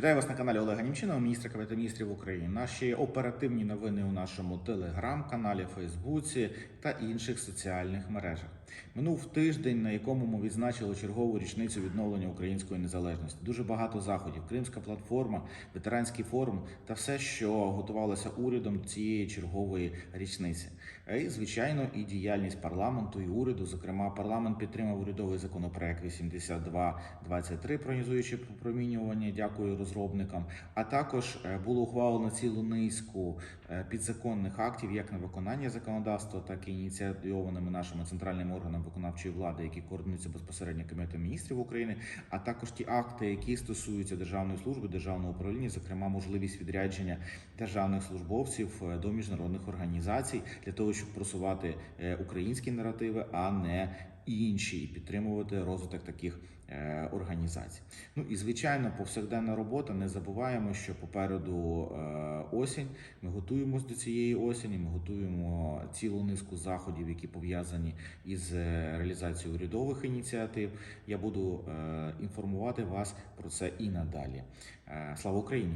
Вітаю вас на каналі Олега Німчинова, міністра Кабінету міністрів України. Наші оперативні новини у нашому телеграм-каналі, Фейсбуці та інших соціальних мережах. Минув тиждень, на якому ми відзначили чергову річницю відновлення української незалежності. Дуже багато заходів, Кримська платформа, ветеранський форум та все, що готувалося урядом цієї чергової річниці. І звичайно, і діяльність парламенту і уряду. Зокрема, парламент підтримав урядовий законопроект 8223 про іонізуюче промінювання. Дякую розробникам. А також е, було ухвалено цілу низку е, підзаконних актів, як на виконання законодавства, так і ініціативованими нашими центральними органами виконавчої влади, які координуються безпосередньо Кабінетом міністрів України, а також ті акти, які стосуються державної служби, державного управління, зокрема можливість відрядження державних службовців е, до міжнародних організацій для того, щоб просувати е, українські наративи, а не інші, і підтримувати розвиток таких е, організацій. Ну і звичайно, повсякденна робота. Не забуваємо, що попереду е, осінь. Ми готуємось до цієї осені. Ми готуємо цілу низку заходів, які пов'язані із е, реалізацією урядових ініціатив. Я буду інформувати вас про це і надалі. Слава Україні!